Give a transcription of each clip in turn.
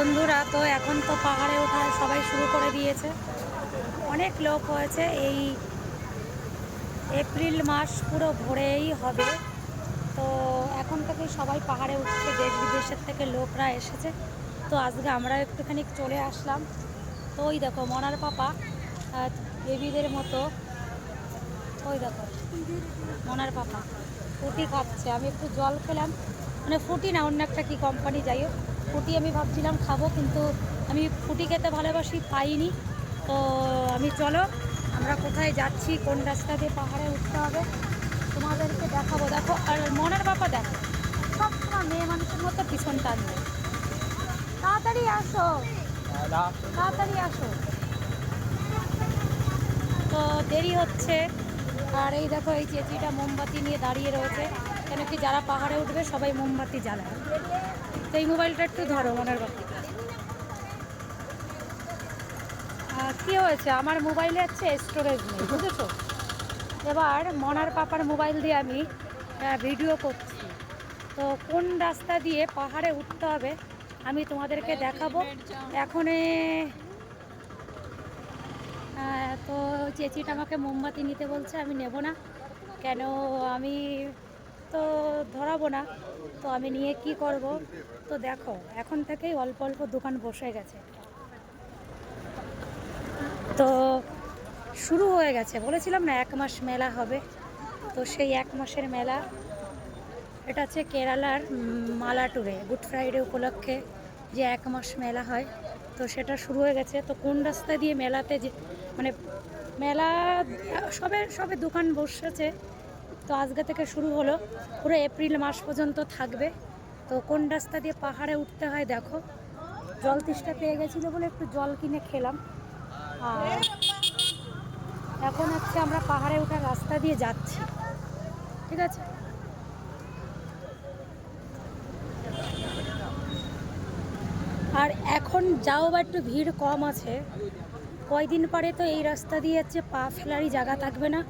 বন্ধুরা, তো এখন তো পাহাড়ে ওঠা সবাই শুরু করে দিয়েছে। অনেক লোক হয়েছে, এই এপ্রিল মাস পুরো ভোরেই হবে। তো এখন থেকে সবাই পাহাড়ে উঠছে, দেশ বিদেশের থেকে লোকরা এসেছে। তো আজকে আমরা একটুখানি চলে আসলাম। তো ওই দেখো, মনার পাপা বেবিদের মতো। ওই দেখো, মনার পাপা, ফুটি খাচ্ছে। আমি একটু জল খেলাম। মানে ফুটি না, অন্য একটা কি কোম্পানি যাই হোক। ফুটি আমি ভাবছিলাম খাব, কিন্তু আমি ফুটি খেতে ভালোবাসি, পাইনি। তো আমি, চলো, আমরা কোথায় যাচ্ছি, কোন রাস্তা দিয়ে পাহাড়ে উঠতে হবে, তোমাদেরকে দেখাবো। দেখো, আর মনের বাবা দেখো সব সময় মেয়ে মানুষের মতো পিছন টানবে। তাড়াতাড়ি আসো। তাড়াতাড়ি আসো। তো দেরি হচ্ছে, আর এই দেখো, এই চেঁচিটা মোমবাতি নিয়ে দাঁড়িয়ে রয়েছে। কেন কি যারা পাহাড়ে উঠবে, সবাই মোমবাতি জ্বালায়। এই মোবাইলটা একটু ধরো মনের আহ, কি হয়েছে? আমার মোবাইলে আছে স্টোরেজ নেই বুঝেছ? এবার মনার পাপার মোবাইল দিয়ে আমি ভিডিও করছি। তো কোন রাস্তা দিয়ে পাহাড়ে উঠতে হবে আমি তোমাদেরকে দেখাবো। এখন তো চেচিটা আমাকে মোমবাতি নিতে বলছে আমি নেব না। কেন আমি তো ধরাবো না। তো আমি নিয়ে কি করব? তো দেখো, এখন থেকেই অল্প অল্প দোকান বসে গেছে। তো শুরু হয়ে গেছে। বলেছিলাম না, এক মাস মেলা হবে। তো সেই এক মাসের মেলা, এটা হচ্ছে কেরালার মালাটুরে, গুড ফ্রাইডে উপলক্ষে যে এক মাস মেলা হয়। তো সেটা শুরু হয়ে গেছে। তো কোন রাস্তা দিয়ে মেলাতে যে মানে মেলা সবে সবে দোকান বসেছে। তো আজকে থেকে শুরু হলো। পুরো এপ্রিল মাস পর্যন্ত থাকবে। তো কোন রাস্তা দিয়ে পাহাড়ে উঠতে হয় দেখো। জল তিষ্টা পেয়ে গেছিল বলে একটু জল কিনে খেলাম। আর এখন হচ্ছে আমরা পাহাড়ে ওঠার রাস্তা দিয়ে যাচ্ছি। ঠিক আছে? আর এখন যাও বা একটু ভিড় কম আছে। কয়দিন পরে তো এই রাস্তা দিয়ে হচ্ছে পা ফেলারই জায়গা থাকবে না।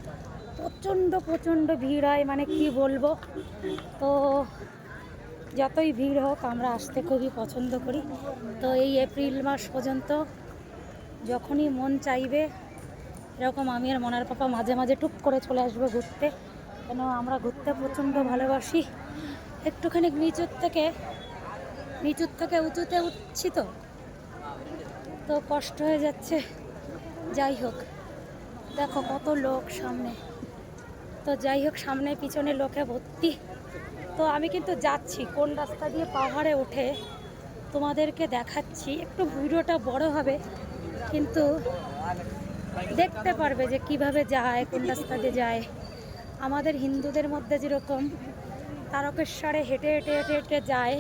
প্রচণ্ড প্রচণ্ড ভিড় হয় মানে কি বলব? তো যতই ভিড় হোক, আমরা আসতে খুবই পছন্দ করি। তো এই এপ্রিল মাস পর্যন্ত যখনই মন চাইবে, এরকম আমি আর মনার পাপা মাঝে মাঝে টুক করে চলে আসব ঘুরতে। কেন আমরা ঘুরতে প্রচণ্ড ভালোবাসি। একটুখানি নিচুর থেকে নিচুর থেকে উঁচুতে উঠছি তো। তো কষ্ট হয়ে যাচ্ছে। যাই হোক, দেখো কত লোক সামনে। তো যাই হোক, সামনে পিছনে লোকে ভর্তি। তো আমি কিন্তু যাচ্ছি, কোন রাস্তা দিয়ে পাহাড়ে উঠে তোমাদেরকে দেখাচ্ছি। একটু ভিডিওটা বড় হবে, কিন্তু দেখতে পারবে যে কীভাবে যায়, কোন রাস্তা দিয়ে যায়। আমাদের হিন্দুদের মধ্যে যেরকম তারকেশ্বরে হেঁটে হেঁটে হেঁটে হেঁটে যায়,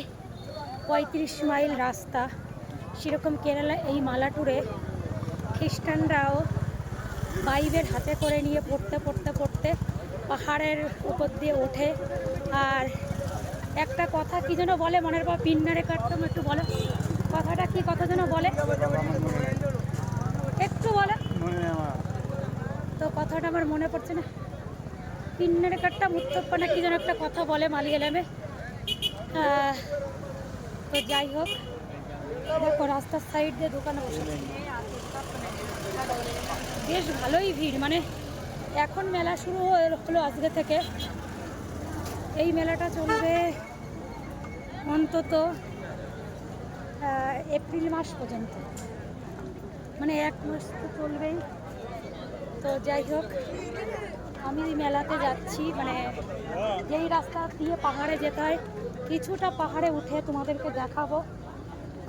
পঁয়ত্রিশ মাইল রাস্তা, সেরকম কেরালা, এই মালাটুরে খ্রিস্টানরাও বাইবেল হাতে করে নিয়ে পড়তে পড়তে পড়তে পাহাড়ের উপর দিয়ে ওঠে। আর একটা কথা কি যেন বলে, মনের পর পিন্নারে কাটতাম একটু বলে। কথাটা কি কথা যেন বলে? একটু বলে। তো কথাটা আমার মনে পড়ছে না। পিন্নারে কাটতাম উত্তপ্পা না কি যেন একটা কথা বলে মালিয়ালামে তো যাই হোক, দেখো রাস্তার সাইড দিয়ে দোকানে বসে। বেশ ভালোই ভিড় মানে এখন মেলা শুরু হলো আজকে থেকে। এই মেলাটা চলবে অন্তত এপ্রিল মাস পর্যন্ত। মানে এক মাস তো চলবেই। তো যাই হোক, আমি মেলাতে যাচ্ছি। মানে যেই রাস্তা দিয়ে পাহাড়ে যেতে হয়, কিছুটা পাহাড়ে উঠে তোমাদেরকে দেখাবো।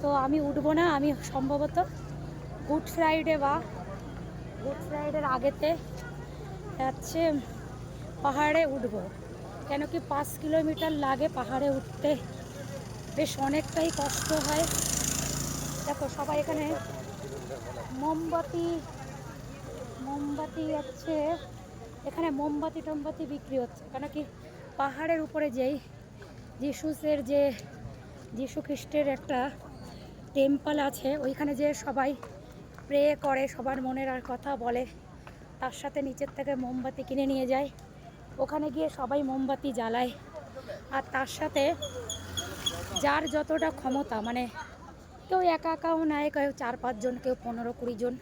তো আমি উঠবো না, আমি সম্ভবত গুড ফ্রাইডে বা গুড ফ্রাইডের আগেতে যাচ্ছে, পাহাড়ে উঠব। কেন কি পাঁচ কিলোমিটার লাগে পাহাড়ে উঠতে। বেশ অনেকটাই কষ্ট হয়। দেখো, সবাই এখানে মোমবাতি মোমবাতি হচ্ছে এখানে মোমবাতি টোমবাতি বিক্রি হচ্ছে। কেন কি পাহাড়ের উপরে যেই যিশুসের যে যিশু খ্রিস্টের একটা টেম্পল আছে, ওইখানে যে সবাই প্রে করে, সবার মনের আর কথা বলে। তার সাথে নিচের থেকে মোমবাতি কিনে নিয়ে যায়। ওখানে গিয়ে সবাই মোমবাতি জ্বালায়। আর তার সাথে যার যতটা ক্ষমতা মানে কেউ একা একাও নেয়, কেউ চার পাঁচজন কেউ পনেরো কুড়ি জন।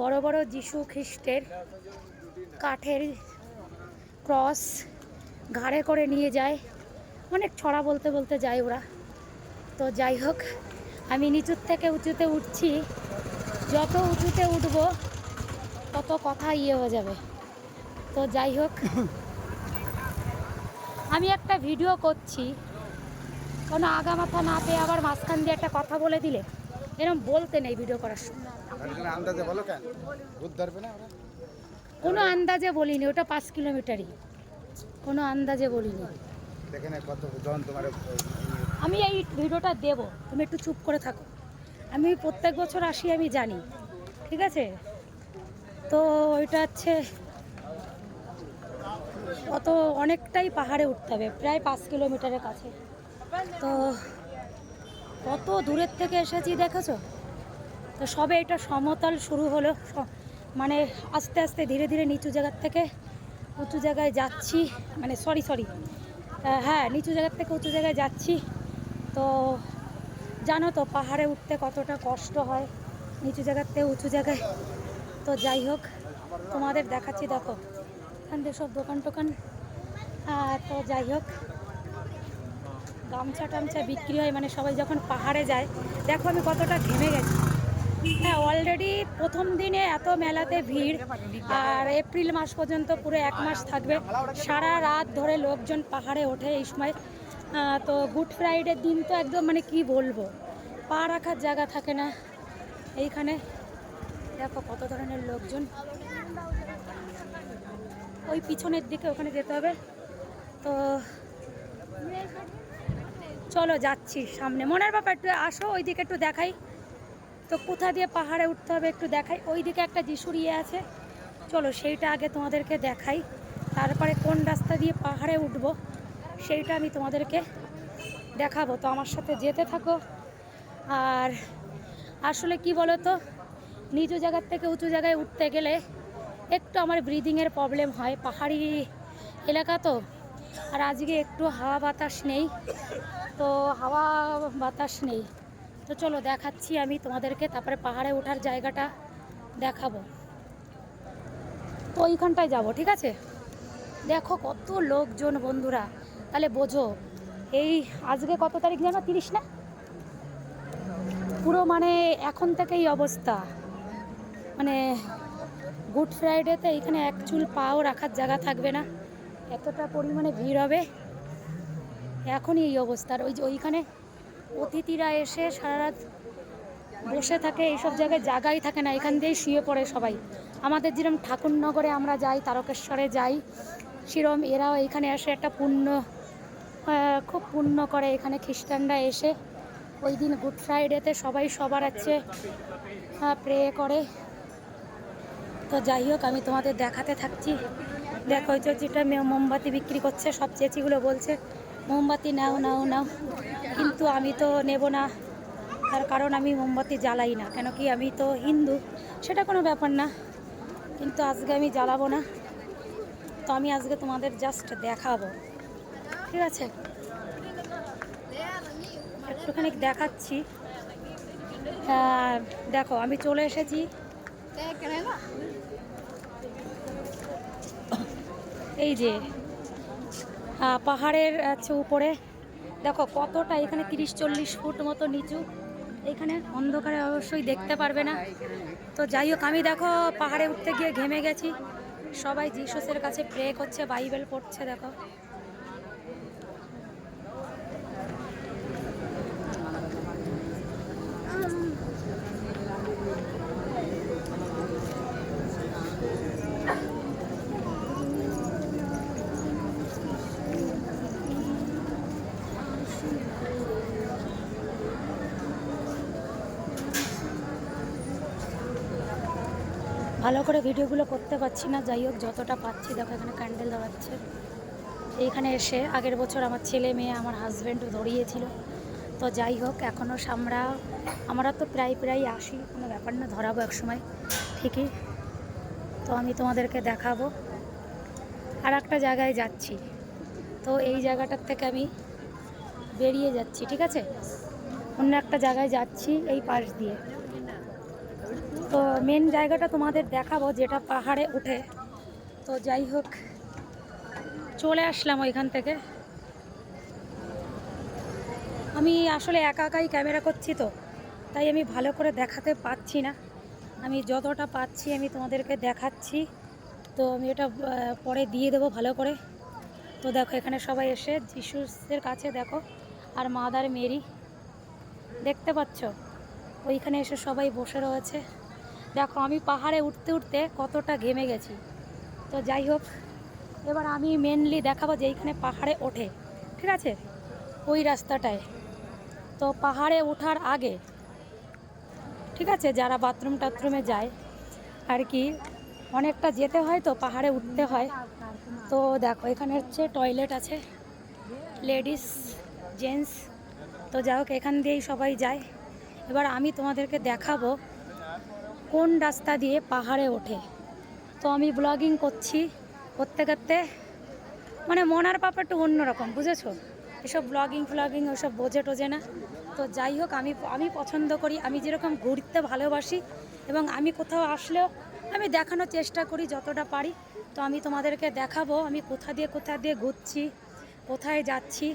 বড় বড় যিশু খ্রিস্টের কাঠের ক্রস ঘাড়ে করে নিয়ে যায়। অনেক ছড়া বলতে বলতে যায় ওরা। তো যাই হোক, আমি নিচুর থেকে উঁচুতে উঠছি। যত উঁচুতে উঠব তত কথা ইয়ে হয়ে যাবে। তো যাই হোক আমি একটা ভিডিও করছি। কোনো আগা মাথা না পেয়ে আবার মাঝখান দিয়ে একটা কথা বলে দিলে। এরকম বলতে নেই ভিডিও করার সময়। কেন? আন্দাজে বলিনি ওটা পাঁচ কিলোমিটারই। কোনো আন্দাজে বলিনি। কত আমি এই ভিডিওটা দেব তুমি একটু চুপ করে থাকো। আমি প্রত্যেক বছর আসি আমি জানি। ঠিক আছে? তো ওইটা হচ্ছে অত অনেকটাই পাহাড়ে উঠতে হবে, প্রায় পাঁচ কিলোমিটারের কাছে। তো কত দূরের থেকে এসেছি দেখেছ? তো সবে এটা সমতল শুরু হলো মানে আস্তে আস্তে ধীরে ধীরে নিচু জায়গার থেকে উঁচু জায়গায় যাচ্ছি মানে সরি সরি হ্যাঁ নিচু জায়গার থেকে উঁচু জায়গায় যাচ্ছি। তো জানো তো, পাহাড়ে উঠতে কতটা কষ্ট হয়, নিচু জায়গার থেকে উঁচু জায়গায়। তো যাই হোক, তোমাদের দেখাচ্ছি, দেখো, এখান থেকে সব দোকান টোকান। তো যাই হোক, গামছা টামছা বিক্রি হয় মানে সবাই যখন পাহাড়ে যায়, দেখো আমি কতটা ঘেমে গেছি। হ্যাঁ অলরেডি প্রথম দিনে এত মেলাতে ভিড়, আর এপ্রিল মাস পর্যন্ত পুরো এক মাস থাকবে। সারা রাত ধরে লোকজন পাহাড়ে ওঠে এই সময়। তো গুড ফ্রাইডের দিন তো একদম মানে কি বলব, পা রাখার জায়গা থাকে না। এইখানে দেখো কত ধরনের লোকজন। ওই পিছনের দিকে ওখানে যেতে হবে। তো চলো যাচ্ছি সামনে। মনের ব্যাপার, একটু আসো ওই দিকে একটু দেখাই। তো কোথা দিয়ে পাহাড়ে উঠতে হবে একটু দেখাই। ওই দিকে একটা যিশুর ইয়ে আছে। চলো সেইটা আগে তোমাদেরকে দেখাই। তারপরে কোন রাস্তা দিয়ে পাহাড়ে উঠব, সেইটা আমি তোমাদেরকে দেখাবো। তো আমার সাথে যেতে থাকো। আর আসলে কি বলো তো নিচু জায়গার থেকে উঁচু জায়গায় উঠতে গেলে একটু আমার ব্রিদিংয়ের প্রবলেম হয়, পাহাড়ি এলাকা তো। আর আজকে একটু হাওয়া বাতাস নেই, তো হাওয়া বাতাস নেই। তো চলো দেখাচ্ছি আমি তোমাদেরকে, তারপরে পাহাড়ে ওঠার জায়গাটা দেখাবো। তো ওইখানটায় যাব, ঠিক আছে? দেখো কত লোকজন বন্ধুরা, তাহলে বোঝো, এই আজকে কত তারিখ জানো তিরিশ না? পুরো মানে এখন থেকেই অবস্থা। মানে গুড ফ্রাইডেতে এখানে এক চুল পাও রাখার জায়গা থাকবে না। এতটা পরিমাণে ভিড় হবে। এখনই এই অবস্থা। আর ওই যে ওইখানে অতিথিরা এসে সারা রাত বসে থাকে, এইসব জায়গায় জায়গাই থাকে না। এখান দিয়েই শুয়ে পড়ে সবাই। আমাদের যেরকম ঠাকুরনগরে আমরা যাই, তারকেশ্বরে যাই, সেরম এরাও এখানে এসে একটা পুণ্য খুব পুণ্য করে। এখানে খ্রিস্টানরা এসে ওই দিন গুড ফ্রাইডেতে সবাই সবার আছে প্রে করে। তো যাই হোক, আমি তোমাদের দেখাতে থাকছি। দেখো যে যেটা মোমবাতি বিক্রি করছে, সব চেঁচিগুলো বলছে, মোমবাতি নাও নাও নাও। কিন্তু আমি তো নেব না, তার কারণ আমি মোমবাতি জ্বালাই না, কেন কি আমি তো হিন্দু, সেটা কোনো ব্যাপার না। কিন্তু আজকে আমি জ্বালাবো না, তো আমি আজকে তোমাদের জাস্ট দেখাবো। ঠিক আছে? একটুখানি দেখাচ্ছি। দেখো, আমি চলে এসেছি। এই যে পাহাড়ের আছে উপরে, দেখো কতটা এখানে তিরিশ, চল্লিশ ফুট মতো নিচু। এখানে অন্ধকারে অবশ্যই দেখতে পারবে না। তো যাই হোক, আমি দেখো পাহাড়ে উঠতে গিয়ে ঘেমে গেছি। সবাই জিসাসের কাছে প্রে করছে, বাইবেল পড়ছে, দেখো। ভালো করে ভিডিওগুলো করতে পারছি না, যাই হোক যতটা পাচ্ছি দেখো এখানে ক্যান্ডেল ধরাচ্ছে। এইখানে এসে আগের বছর আমার ছেলে মেয়ে আমার হাজব্যান্ডও ধরিয়েছিল। তো যাই হোক এখনও আমরা আমরা তো প্রায় প্রায় আসি, কোনো ব্যাপার না, ধরাবো এক সময় ঠিকই। তো আমি তোমাদেরকে দেখাবো। আর একটা জায়গায় যাচ্ছি। তো এই জায়গাটার থেকে আমি বেরিয়ে যাচ্ছি, ঠিক আছে? অন্য একটা জায়গায় যাচ্ছি, এই পাশ দিয়ে। তো মেন জায়গাটা তোমাদের দেখাবো যেটা পাহাড়ে উঠে। তো যাই হোক, চলে আসলাম ওইখান থেকে। আমি আসলে একা একাই ক্যামেরা করছি তো, তাই আমি ভালো করে দেখাতে পাচ্ছি না। আমি যতটা পাচ্ছি আমি তোমাদেরকে দেখাচ্ছি। তো আমি এটা পরে দিয়ে দেবো ভালো করে। তো দেখো এখানে সবাই এসে যিশুসের কাছে দেখো, আর মাদার মেরি। দেখতে পাচ্ছ? ওইখানে এসে সবাই বসে রয়েছে। দেখো, আমি পাহাড়ে উঠতে উঠতে কতটা ঘেমে গেছি। তো যাই হোক, এবার আমি মেনলি দেখাবো যে এইখানে পাহাড়ে ওঠে, ঠিক আছে? ওই রাস্তাটায়। তো পাহাড়ে ওঠার আগে, ঠিক আছে, যারা বাথরুম টাথরুমে যায়, আর কি, অনেকটা যেতে হয় তো পাহাড়ে উঠতে হয়। তো দেখো, এখানে হচ্ছে টয়লেট আছে লেডিস জেন্টস তো যাই হোক, এখান দিয়েই সবাই যায়। এবার আমি তোমাদেরকে দেখাবো কোন রাস্তা দিয়ে পাহাড়ে ওঠে? তো আমি ব্লগিং করছি করতে করতে। মানে মনার পাপা একটু অন্যরকম বুঝেছ? এসব ব্লগিং ফ্লগিং ওসব বোঝে টোঝে না। তো যাই হোক, আমি আমি পছন্দ করি, আমি যেরকম ঘুরতে ভালোবাসি এবং আমি কোথাও আসলেও আমি দেখানোর চেষ্টা করি যতটা পারি। তো আমি তোমাদেরকে দেখাবো, আমি কোথা দিয়ে কোথা দিয়ে ঘুরছি, কোথায় যাচ্ছি।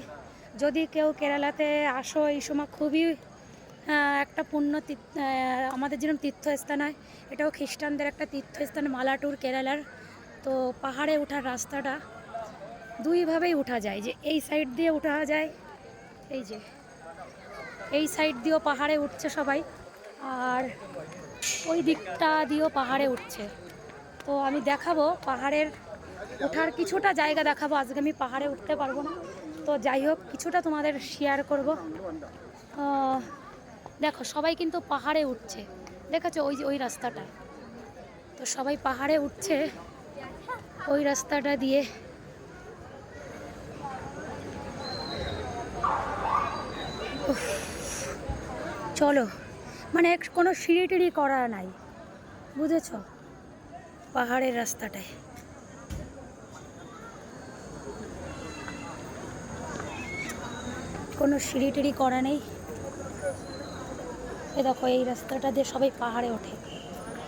যদি কেউ কেরালাতে আসো, এই সময় খুবই একটা পুণ্য আমাদের যেরকম তীর্থস্থান হয়, এটাও খ্রিস্টানদের একটা তীর্থস্থান, মালাটুর, কেরালার। তো পাহাড়ে ওঠার রাস্তাটা দুইভাবেই ওঠা যায়, যে এই সাইড দিয়ে ওঠা যায়, এই যে, এই সাইড দিয়েও পাহাড়ে উঠছে সবাই, আর ওই দিকটা দিয়েও পাহাড়ে উঠছে। তো আমি দেখাবো পাহাড়ের ওঠার কিছুটা জায়গা দেখাবো, আজকে আমি পাহাড়ে উঠতে পারব না। তো যাই হোক, কিছুটা তোমাদের শেয়ার করব। দেখো, সবাই কিন্তু পাহাড়ে উঠছে। দেখেছ ওই যে, ওই রাস্তাটা। তো সবাই পাহাড়ে উঠছে, ওই রাস্তাটা দিয়ে। চলো। মানে এক- কোনো সিঁড়ি টিড়ি করা নাই, বুঝেছ? পাহাড়ের রাস্তাটায়। কোনো সিঁড়ি টিড়ি করা নেই। এ দেখো, এই রাস্তাটা দিয়ে সবাই পাহাড়ে ওঠে।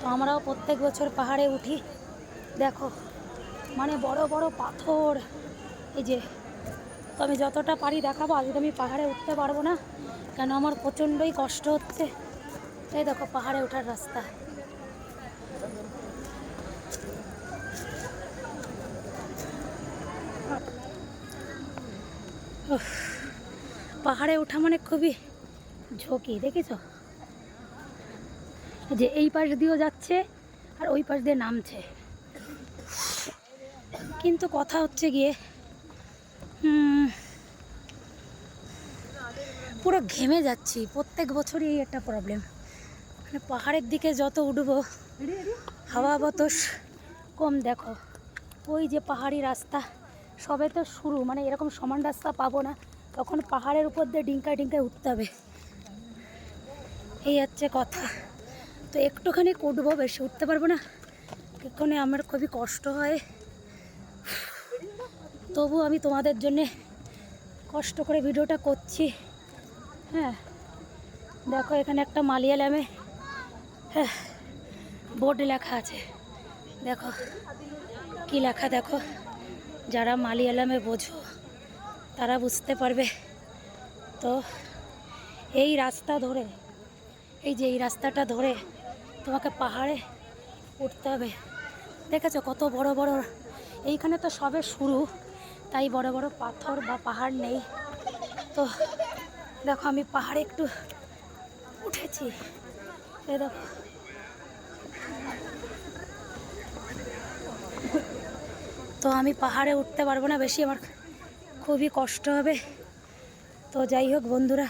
তো আমরাও প্রত্যেক বছর পাহাড়ে উঠি। দেখো মানে বড় বড় পাথর। এই যে, তো আমি যতটা পারি দেখাবো আজকে আমি পাহাড়ে উঠতে পারব না। কেন, আমার প্রচণ্ডই কষ্ট হচ্ছে। এই দেখো, পাহাড়ে ওঠার রাস্তা। পাহাড়ে ওঠা মানে খুবই ঝুঁকি, দেখেছ? যে এই পাশ দিয়েও যাচ্ছে আর ওই পাশ দিয়ে নামছে। কিন্তু কথা হচ্ছে গিয়ে পুরো ঘেমে যাচ্ছি। প্রত্যেক বছরই এই একটা প্রবলেম মানে পাহাড়ের দিকে যত উঠবো, হাওয়া বাতাস কম দেখো। ওই যে পাহাড়ি রাস্তা, সবে তো শুরু। মানে এরকম সমান রাস্তা পাবো না, তখন পাহাড়ের উপর দিয়ে ডিঙ্কায় ডিঙ্কায় উঠতে হবে। এই হচ্ছে কথা। তো একটুখানি উঠবো বেশি উঠতে পারব না। এখানে আমার খুবই কষ্ট হয়। তবু আমি তোমাদের জন্যে কষ্ট করে ভিডিওটা করছি। হ্যাঁ দেখো এখানে একটা মালিয়ালামে হ্যাঁ বোর্ডে লেখা আছে। দেখো, কি লেখা দেখো। যারা মালিয়ালামে বোঝো, তারা বুঝতে পারবে। তো এই রাস্তা ধরে, এই যে এই রাস্তাটা ধরে তোমাকে পাহাড়ে উঠতে হবে। দেখেছ কত বড় বড় এইখানে তো সবে শুরু, তাই বড় বড় পাথর বা পাহাড় নেই। তো দেখো আমি পাহাড়ে একটু উঠেছি। এ দেখো। তো আমি পাহাড়ে উঠতে পারব না, বেশি আমার খুবই কষ্ট হবে। তো যাই হোক বন্ধুরা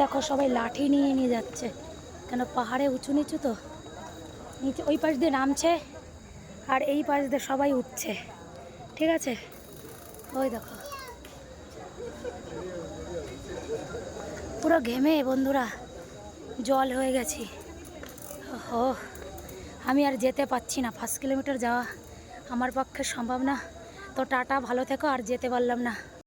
দেখো, সবাই লাঠি নিয়ে নিয়ে যাচ্ছে। কেন, পাহাড়ে উঁচু নিচু তো? নিচে, ওই পাশ দিয়ে নামছে, আর এই পাশ দিয়ে সবাই উঠছে। ঠিক আছে? ওই দেখো। পুরো ঘেমে বন্ধুরা, জল হয়ে গেছি। ও আমি আর যেতে পারছি না। পাঁচ কিলোমিটার যাওয়া আমার পক্ষে সম্ভব না। তো টাটা, ভালো থেকো, আর যেতে পারলাম না।